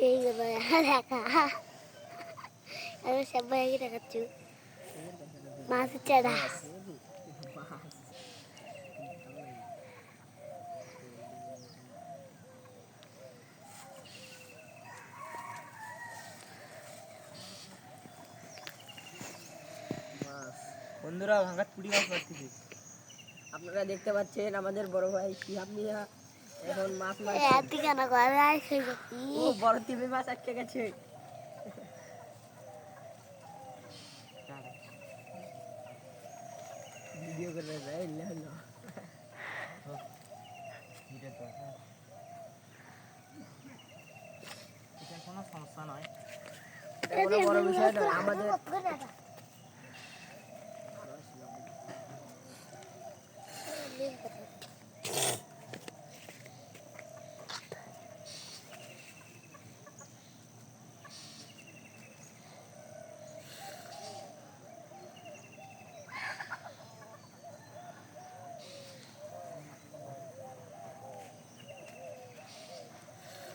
এই যে দেখা আমি সব ভাইয়াকে দেখাচ্ছি মাছের চারা বন্ধুরা ভাঙাত পুরি মাছ আপনারা দেখতে পাচ্ছেন আমাদের বড় ভাই শিহাব মিয়া। এখন মাছ মাছ এত কেন করে আসে ও বড় তিমি মাছ আটকে গেছে। ভিডিও করে দেয় না না এটা তো। এটা কোনো সমস্যা নয়। এটা বড় বিষয় নয়। আমাদের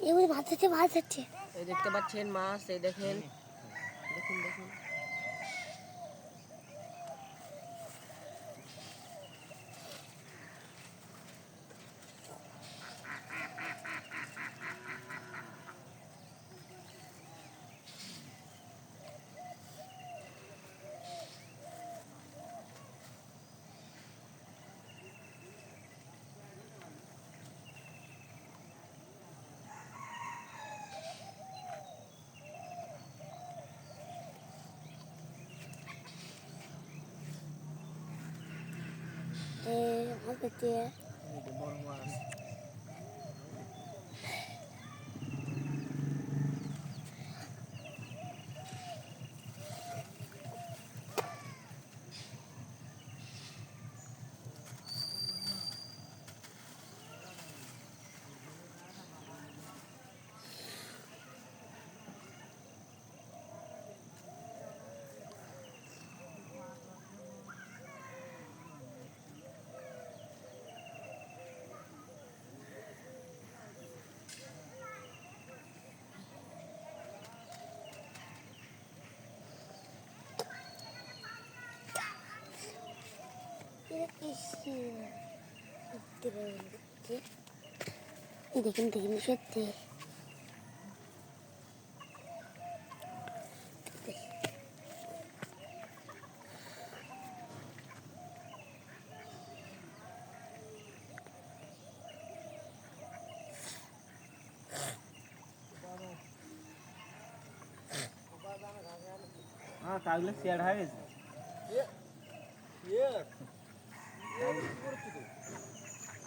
এগুলি মাছ হচ্ছে মাছ হচ্ছে এই দেখতে পাচ্ছেন মাছ এই দেখেন দেখুন দেখুন এ মাছ হচ্ছে এই যে বড় মাছ এই দেখুন দেখুন সত্যি হ্যাঁ তাহলে শেয়ার হয়ে গেছে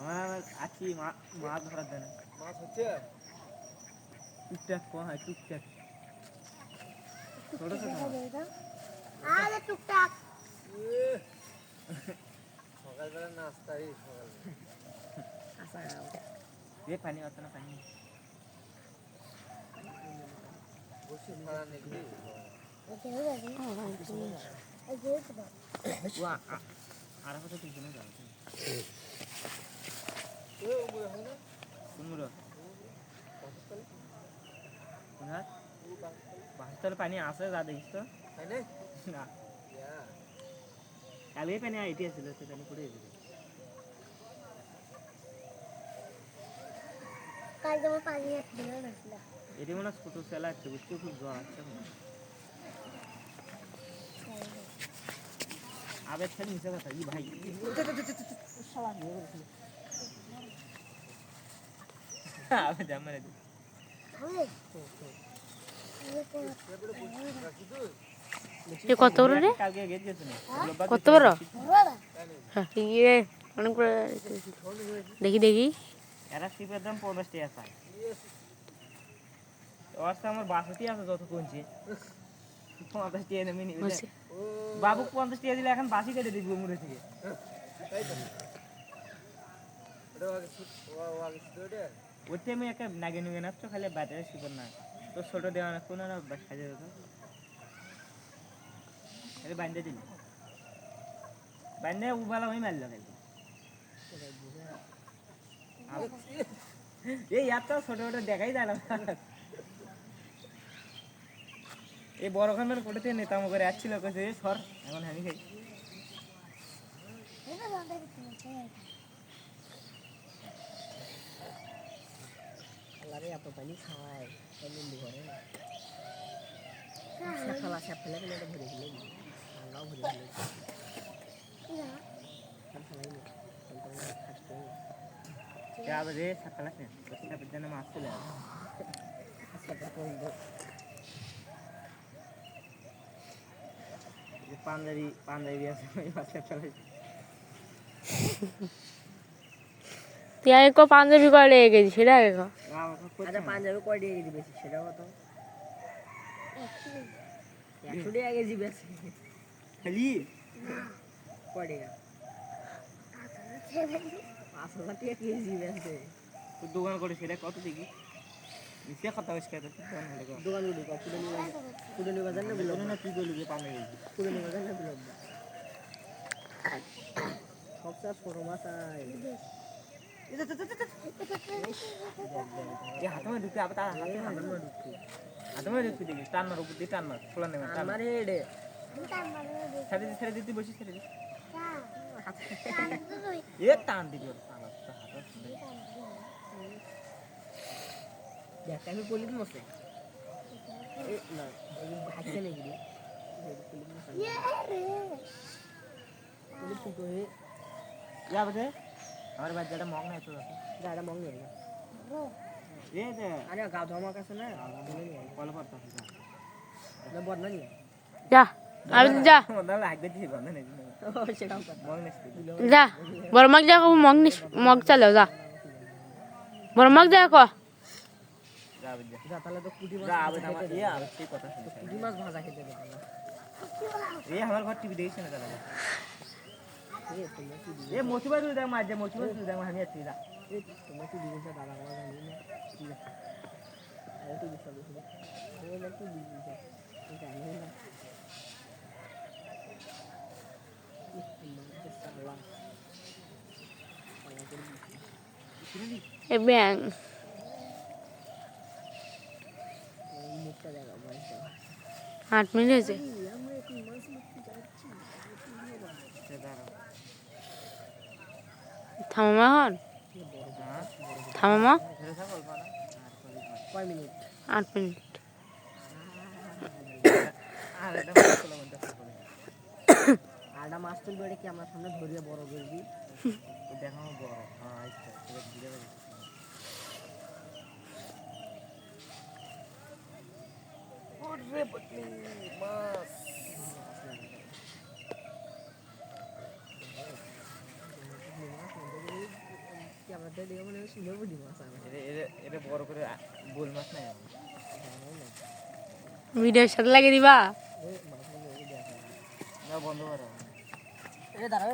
আমার আছি মা- মাছ ধরার জন্য মাছ হচ্ছে? টুকটাক কম হয় টুকটাক। ছোট ছোট। আরে টুকটাক। সকালবেলা নাস্তা এই সকালবেলা পানি অত না পানি। বসে মারা আ- আর কথা তুই জন্য যাও কোন মুড়ো বাসতলে পানি আসে যা দেখিস তো। না। কালকে পানি আইটি আসছিল সে পানি পড়ে গেছিল কাল যেমন পানি আসছিল না এটি মনে হয় ছোট সেলা আছে বুঝছ খুব জ্বর মনে আবেগ খেলে মিশে কথা ই ভাই। জাম কত বড় রে? কত বড়? হ্যাঁ, ইয়ে অনেক দেখি দেখি। এরা শিপের দাম পঞ্চাশ টাকা চায়। খরচা আমার বাসতি আছে যত কমছে পঞ্চাশ টাকা নেমে নিবে। বলছে। বাবু পঞ্চাশ টাকা দিলে এখন বাসি কেটে দিবি মুড়ে থেকে। ওতে আমি একটা নাগে নুগে না, তো খালি ব্যাটারি সুপার না। তো ছোট দেওয়া না, কোনো না সাজে দিত এটা বান্ধে দিল। বান্ধে উবালা আমি মারলো খালি। এই এত ছোট ছোট দেখাই যায় এই বড় খানের ফটোতে নেতাম করে আসছিল সর, এখন আমি খাই। শালারে এত পানি খাওয়ায় নিন্দু করে না। শালা সাপ ফেলে ফেলে এটা ভরে ফেলে শালাও ভরে ফেলে পাঞ্জাবি পাঞ্জাবি আছে তুই আগে পাঞ্জাবি করে লেগে গেছি সেটা আগে আচ্ছা পাঞ্জাবি কয় টাকা কেজি বেশি? সেটাও তো একশো টাকা কেজি বেশি। খালি? কয় টাকা? পাঁচ হাজার টাকা কেজি বেশি। দোকান করে সেটা কত দেখি? কথা হয়েছে কত দোকান করে গুলি পুরনো বাজার না বিলব না কি পাঁধরি পুরনো বাজার না বিলব সবচেয়ে ছোট মাছ আয়। এই হাতে ঢুকতে আবার তার হাতে হাতে হাতে মধ্যে ঢুকতে দেখি টান্নার উপর দিয়ে টান্নার খোলা নেবে টান্নার আমার হেডে ছেড়ে দিতে ছেড়ে দিতে বসি ছেড়ে দিতে এ টান দিবি হাতে। দেখ আমি পলিত মশে এ না রে পলিত মশা পলিত কি করে ইয়া বসে আমার বাচ্চাটা মগ নাই তো গাড়া মঙ্গে না এ যে। আরে গাও ধমা কাছে না? কল করতে না বদনা নি যা আমি যা। মদাল লাগবে নেই মগ নেই যা বড় মাগ যা মগ নিস মগ চালো যা। বড় মাগ যা কো। যা তাহলে তো কুটি মাছ আবে আমার ইয়ে সেই কথা কুটি মাছ ভাজা খেতে দেবে। এ আমার ঘর টিভি দেখিস না তাহলে? এ তোমরা কি এ মোচিবা তুই দেখ মাঝে মোচিবা তুই দেখ আমি আছি যা এ তোমরা কি দিবস দাদা বাবা জানি না ঠিক আছে আরে তুই বিশ্বাস করছিস ও না কি দিবস তুই জানি না ইস, তোমরা তো সালা। সালা করে দিচ্ছি। এ ব্যাং এই মুখটা দেখো বয়সটা। আট মিনিট হয়েছে এই, আমরা এখন মাছ মারতে যাচ্ছি। সে দাঁড়া থামামা হ্যাঁ থামামা? আট মিনিট। আরটা মাছ তুলবে এটা কি আমার ধরিয়ে বড় করবি দেখো বড় পারি কি দেখে মনে এটা এটা এটা নাই ভিডিওর সাথে লাগিয়ে দিবা না বন্ধ